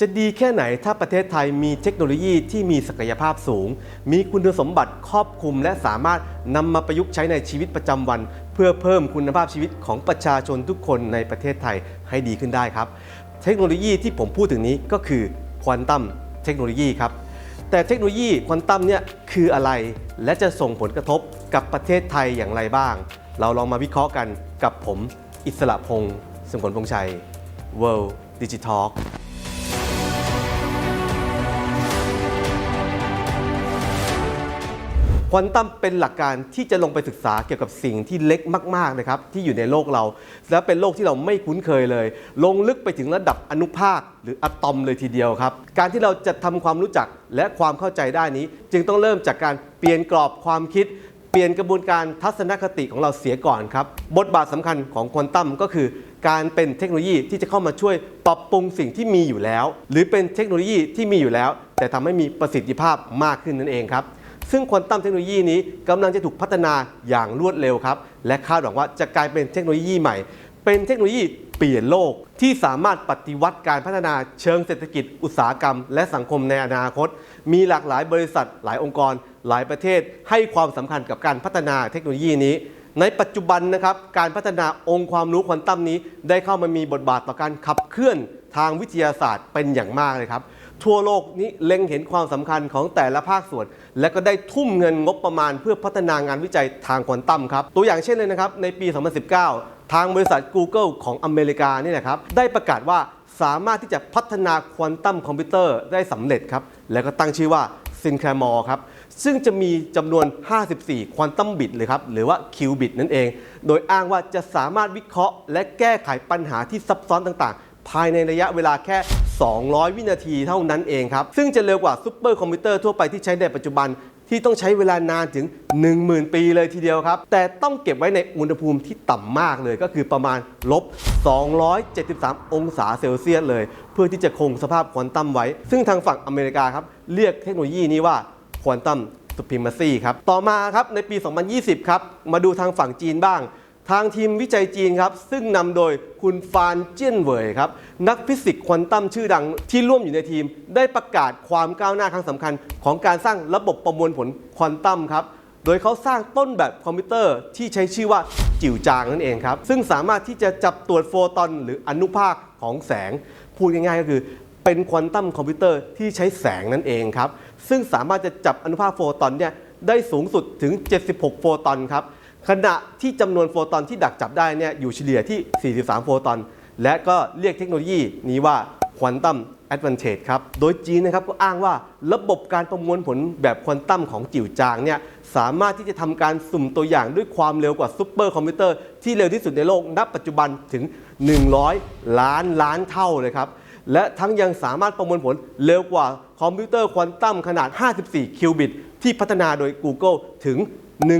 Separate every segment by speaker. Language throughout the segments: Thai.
Speaker 1: จะดีแค่ไหนถ้าประเทศไทยมีเทคโนโลยีที่มีศักยภาพสูง มีคุณสมบัติครอบคลุม และสามารถนำมาประยุกต์ใช้ในชีวิตประจำวัน เพื่อเพิ่มคุณภาพชีวิตของประชาชนทุกคนในประเทศไทยให้ดีขึ้นได้ครับ เทคโนโลยีที่ผมพูดถึงนี้ก็คือควอนตัมเทคโนโลยีครับแต่เทคโนโลยีควอนตัมเนี่ยคืออะไรและจะส่งผลกระทบกับประเทศไทยอย่างไรบ้าง เราลองมาวิเคราะห์กันกับผม อิสระพงศ์สมผลพงษ์ชัย World Digital ควอนตัมเป็นหลักการที่จะลงไปศึกษาเกี่ยวกับสิ่งที่เล็กมากๆนะครับที่อยู่ในโลกเรา และเป็นโลกที่เราไม่คุ้นเคยเลย ลงลึกไปถึงระดับอนุภาคหรืออะตอมเลยทีเดียวครับ การที่เราจะทำความรู้จักและความเข้าใจได้นี้ จึงต้องเริ่มจากการเปลี่ยนกรอบความคิด เปลี่ยนกระบวนการทัศนคติของเราเสียก่อนครับบทบาทสำคัญของควอนตัมก็คือการเป็นเทคโนโลยีที่จะเข้ามาช่วยปรับปรุงสิ่งที่มีอยู่แล้ว หรือเป็นเทคโนโลยีที่มีอยู่แล้ว แต่ทำให้มีประสิทธิภาพมากขึ้นนั่นเองครับ ซึ่งควอนตัมเทคโนโลยีนี้กำลังจะถูกพัฒนาอย่างรวดเร็วครับ และคาดหวังว่าจะกลายเป็นเทคโนโลยีใหม่ เป็นเทคโนโลยีเปลี่ยนโลกที่สามารถปฏิวัติการพัฒนาเชิงเศรษฐกิจ อุตสาหกรรม และสังคมในอนาคต มีหลากหลายบริษัทหลายองค์กร หลายประเทศ ให้ความสำคัญกับการพัฒนาเทคโนโลยีนี้ ในปัจจุบันนะครับการพัฒนาองค์ความรู้ควอนตัมนี้ ได้เข้ามามีบทบาทต่อการขับเคลื่อนทางวิทยาศาสตร์เป็นอย่างมากเลยครับ ทั่วโลกนี้เล็งเห็นความสำคัญของแต่ละภาคส่วน และก็ได้ทุ่มเงินงบประมาณ เพื่อพัฒนางานวิจัยทางควอนตัมครับ ตัวอย่างเช่นเลยนะครับ ในปี 2019 ทางบริษัท Google ของอเมริกานี่นะครับ ได้ประกาศว่าสามารถที่จะพัฒนาควอนตัมคอมพิวเตอร์ได้สำเร็จครับ แล้วก็ตั้งชื่อว่าซินแคลมอร์ครับ ซึ่งจะมีจำนวน 54 ควอนตัมบิตเลยครับ หรือว่าคิวบิตนั่นเอง โดยอ้างว่าจะสามารถวิเคราะห์ และแก้ไขปัญหาที่ซับซ้อนต่างๆ ภายในระยะเวลาแค่ 200 วินาทีเท่านั้นเองครับ ซึ่งจะเร็วกว่าซูเปอร์คอมพิวเตอร์ทั่วไปที่ใช้ในปัจจุบันที่ต้องใช้เวลานานถึง 10,000 ปีเลยทีเดียวครับ แต่ต้องเก็บไว้ในอุณหภูมิที่ต่ำมากเลยก็คือประมาณลบ 273 องศาเซลเซียสเลย เพื่อที่จะคงสภาพควอนตัมไว้ ซึ่งทางฝั่งอเมริกาครับ เรียกเทคโนโลยีนี้ว่าควอนตัมสุพ r ม m ซีครับ ต่อมาครับในปี 2020 ครับ มาดูทางฝั่งจีนบ้าง ทางทีมวิจัยจีนครับ ซึ่งนำโดยคุณฟานเจี้ยนเหวยครับ นักฟิสิกส์ควอนตัมชื่อดังที่ร่วมอยู่ในทีม ได้ประกาศความก้าวหน้าครั้งสำคัญ ของการสร้างระบบประมวลผลควอนตัมครับ โดยเขาสร้างต้นแบบคอมพิวเตอร์ที่ใช้ชื่อว่าจิ๋วจางนั่นเองครับ ซึ่งสามารถที่จะจับตรวจโฟตอนหรืออนุภาคของแสง พูดง่ายๆก็คือเป็นควอนตัมคอมพิวเตอร์ที่ใช้แสงนั่นเองครับซึ่งสามารถจะจับอนุภาคโฟตอนเนี่ยได้สูงสุดถึง 76 โฟตอนครับ ขณะที่จำนวนโฟตอนที่ดักจับได้เนี่ยอยู่เฉลี่ยที่ 43 โฟตอน และก็เรียกเทคโนโลยีนี้ว่าควอนตัมแอด a n t a g e ครับ โดยจีนนะครับก็อ้างว่าระบบการประมวลผลแบบควอนตัมของจิ๋วจางเนี่ยสามารถที่จะทำการสุ่มตัวอย่างด้วยความเร็วกว่าซูเปอร์คอมพิวเตอร์ที่เร็วที่สุดในโลกณปัจจุบันถึง 100 ล้านล้านเท่าเลยครับ และทั้งยังสามารถประมวลผลเร็วกว่าคอมพิวเตอร์ควอนตัมขนาด 54 คิวบิต ที่พัฒนาโดย Google ถึง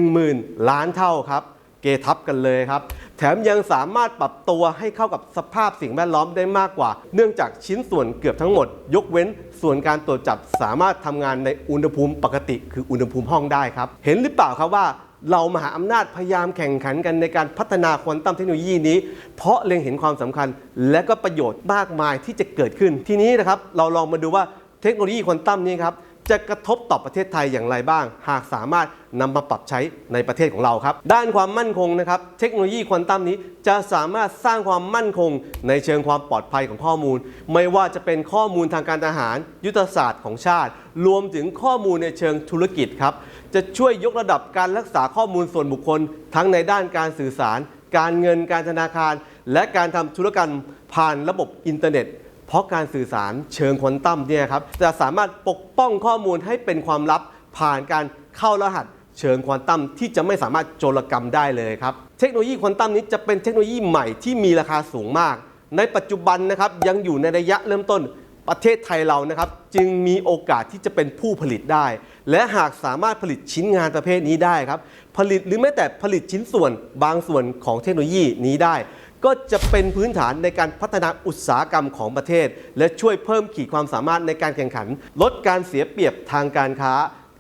Speaker 1: 10,000 ล้านเท่าครับ เกทับกันเลยครับ แถมยังสามารถปรับตัวให้เข้ากับสภาพสิ่งแวดล้อมได้มากกว่า เนื่องจากชิ้นส่วนเกือบทั้งหมด ยกเว้นส่วนการตรวจจับสามารถทำงานในอุณหภูมิปกติ คืออุณหภูมิห้องได้ครับ เห็นหรือเปล่าครับว่าเรามหาอำนาจพยายามแข่งขันกันในการพัฒนาควอนตัมเทคโนโลยีนี้ เพราะเล็งเห็นความสำคัญ และก็ประโยชน์มากมายที่จะเกิดขึ้น ทีนี้นะครับเราลองมาดูว่าเทคโนโลยีควอนตัมนี้ครับ จะกระทบต่อประเทศไทยอย่างไรบ้าง หากสามารถนำมาปรับใช้ในประเทศของเราครับ ด้านความมั่นคงนะครับ เทคโนโลยีควอนตัมนี้จะสามารถสร้างความมั่นคง ในเชิงความปลอดภัยของข้อมูล ไม่ว่าจะเป็นข้อมูลทางการทหาร ยุทธศาสตร์ของชาติ รวมถึงข้อมูลในเชิงธุรกิจครับ จะช่วยยกระดับการรักษาข้อมูลส่วนบุคคล ทั้งในด้านการสื่อสาร การเงินการธนาคาร และการทำธุรกรรมผ่านระบบอินเทอร์เน็ต เพราะการสื่อสารเชิงควอนตัมเนี่ยครับจะสามารถปกป้องข้อมูลให้เป็นความลับผ่านการเข้ารหัสเชิงควอนตัมที่จะไม่สามารถโจรกรรมได้เลยครับ เทคโนโลยีควอนตัมนี้จะเป็นเทคโนโลยีใหม่ที่มีราคาสูงมาก ในปัจจุบันนะครับยังอยู่ในระยะเริ่มต้นประเทศไทยเรานะครับจึงมีโอกาสที่จะเป็นผู้ผลิตได้ และหากสามารถผลิตชิ้นงานประเภทนี้ได้ครับ ผลิตหรือแม้แต่ผลิตชิ้นส่วนบางส่วนของเทคโนโลยีนี้ได้ ก็จะเป็นพื้นฐานในการพัฒนาอุตสาหกรรมของประเทศ และช่วยเพิ่มขีดความสามารถในการแข่งขัน ลดการเสียเปรียบทางการค้า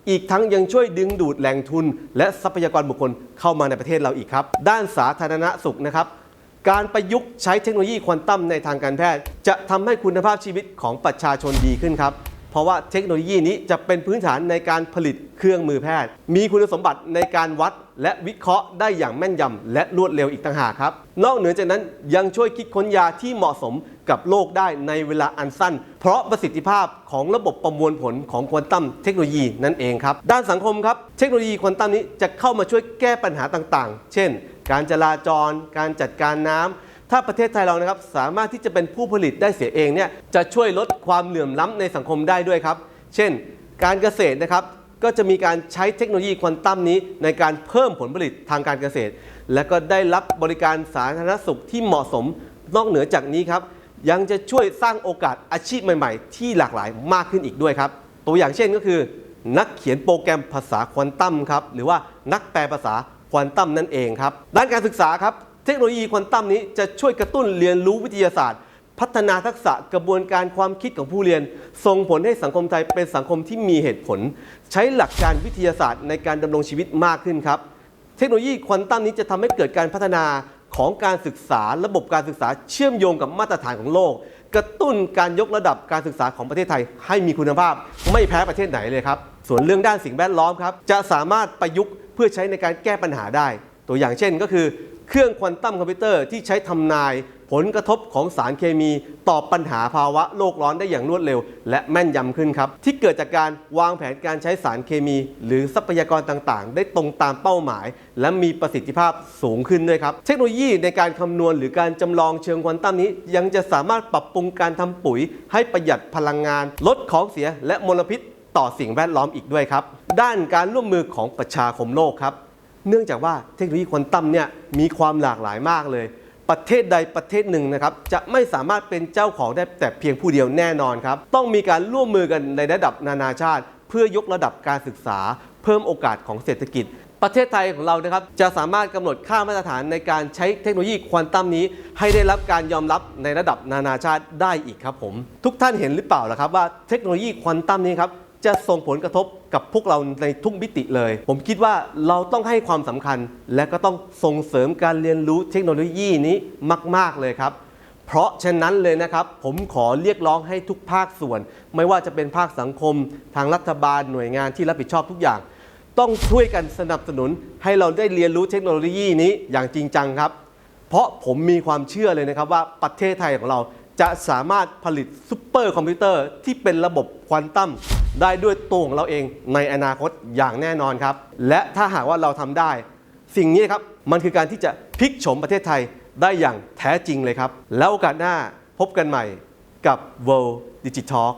Speaker 1: อีกทั้งยังช่วยดึงดูดแหล่งทุน และทรัพยากรบุคคลเข้ามาในประเทศเราอีกครับ ด้านสาธารณสุขนะครับการประยุกต์ใช้เทคโนโลยีควอนตัมในทางการแพทย์ จะทำให้คุณภาพชีวิตของประชาชนดีขึ้นครับ เพราะว่าเทคโนโลยีนี้จะเป็นพื้นฐานในการผลิตเครื่องมือแพทย์ มีคุณสมบัติในการวัดและวิเคราะห์ได้อย่างแม่นยำและรวดเร็วอีกต่างหากครับ นอกเหนือจากนั้นยังช่วยคิดค้นยาที่เหมาะสมกับโลกได้ในเวลาอันสั้น เพราะประสิทธิภาพของระบบประมวลผลของควอนตัมเทคโนโลยีนั่นเองครับ ด้านสังคมครับ เทคโนโลยีควอนตัมนี้จะเข้ามาช่วยแก้ปัญหาต่างๆ เช่น การจราจร การจัดการน้ำ ถ้าประเทศไทยเรานะครับสามารถที่จะเป็นผู้ผลิตได้เสียเองเนี่ยจะช่วยลดความเหลื่อมล้ำในสังคมได้ด้วยครับ เช่น การเกษตรนะครับก็จะมีการใช้เทคโนโลยีควอนตัมนี้ในการเพิ่มผลผลิตทางการเกษตร และก็ได้รับบริการสาธารณสุขที่เหมาะสมนอกเหนือจากนี้ครับยังจะช่วยสร้างโอกาสอาชีพใหม่ ๆ ที่หลากหลายมากขึ้นอีกด้วยครับ ตัวอย่างเช่นก็คือ นักเขียนโปรแกรมภาษาควอนตัมครับหรือว่านักแปลภาษาควอนตัมนั่นเองครับด้านการศึกษาครับ เทคโนโลยีควอนตัมนี้จะช่วยกระตุ้นเรียนรู้วิทยาศาสตร์ พัฒนาทักษะกระบวนการความคิดของผู้เรียน ส่งผลให้สังคมไทยเป็นสังคมที่มีเหตุผล ใช้หลักการวิทยาศาสตร์ในการดำรงชีวิตมากขึ้นครับ เทคโนโลยีควอนตัมนี้จะทำให้เกิดการพัฒนาของการศึกษาระบบการศึกษาเชื่อมโยงกับมาตรฐานของโลก กระตุ้นการยกระดับการศึกษาของประเทศไทย ให้มีคุณภาพ ไม่แพ้ประเทศไหนเลยครับ ส่วนเรื่องด้านสิ่งแวดล้อมครับ จะสามารถประยุกต์เพื่อใช้ในการแก้ปัญหาได้ ตัวอย่างเช่นก็คือ เครื่องควอนตัมคอมพิวเตอร์ที่ใช้ทำนาย ผลกระทบของสารเคมีต่อปัญหาภาวะโลกร้อนได้อย่างรวดเร็ว และแม่นยำขึ้นครับ ที่เกิดจากการวางแผนการใช้สารเคมี หรือทรัพยากรต่างๆ ได้ตรงตามเป้าหมาย และมีประสิทธิภาพสูงขึ้นด้วยครับ เทคโนโลยีในการคำนวณหรือการจำลองเชิงควอนตัมนี้ ยังจะสามารถปรับปรุงการทำปุ๋ย ให้ประหยัดพลังงาน ลดของเสียและมลพิษต่อสิ่งแวดล้อมอีกด้วยครับ ด้านการร่วมมือของประชาคมโลกครับ เนื่องจากว่าเทคโนโลยีควอนตัมเนี่ยมีความหลากหลายมากเลย ประเทศใดประเทศหนึ่งนะครับจะไม่สามารถเป็นเจ้าของได้แต่เพียงผู้เดียวแน่นอนครับ ต้องมีการร่วมมือกันในระดับนานาชาติ เพื่อยกระดับการศึกษา เพิ่มโอกาสของเศรษฐกิจ ประเทศไทยของเรานะครับจะสามารถกำหนดค่ามาตรฐานในการใช้เทคโนโลยีควอนตัมนี้ ให้ได้รับการยอมรับในระดับนานาชาติได้อีกครับผมทุกท่านเห็นหรือเปล่าล่ะครับว่าเทคโนโลยีควอนตัมนี้ครับ จะส่งผลกระทบกับพวกเราในทุกมิติเลย ผมคิดว่าเราต้องให้ความสำคัญ และก็ต้องส่งเสริมการเรียนรู้เทคโนโลยีนี้มาก ๆ เลยครับ เพราะฉะนั้นเลยนะครับ ผมขอเรียกร้องให้ทุกภาคส่วน ไม่ว่าจะเป็นภาคสังคม ทางรัฐบาลหน่วยงานที่รับผิดชอบทุกอย่าง ต้องช่วยกันสนับสนุน ให้เราได้เรียนรู้เทคโนโลยีนี้อย่างจริงจังครับ เพราะผมมีความเชื่อเลยนะครับว่าประเทศไทยของเราจะสามารถผลิตซุปเปอร์คอมพิวเตอร์ที่เป็นระบบควอนตัม ได้ด้วยตัวของเราเองในอนาคตอย่างแน่นอนครับ และถ้าหากว่าเราทำได้ สิ่งนี้ครับมันคือการที่จะพลิกโฉมประเทศไทยได้อย่างแท้จริงเลยครับ แล้วโอกาสหน้าพบกันใหม่กับ World Digital Talk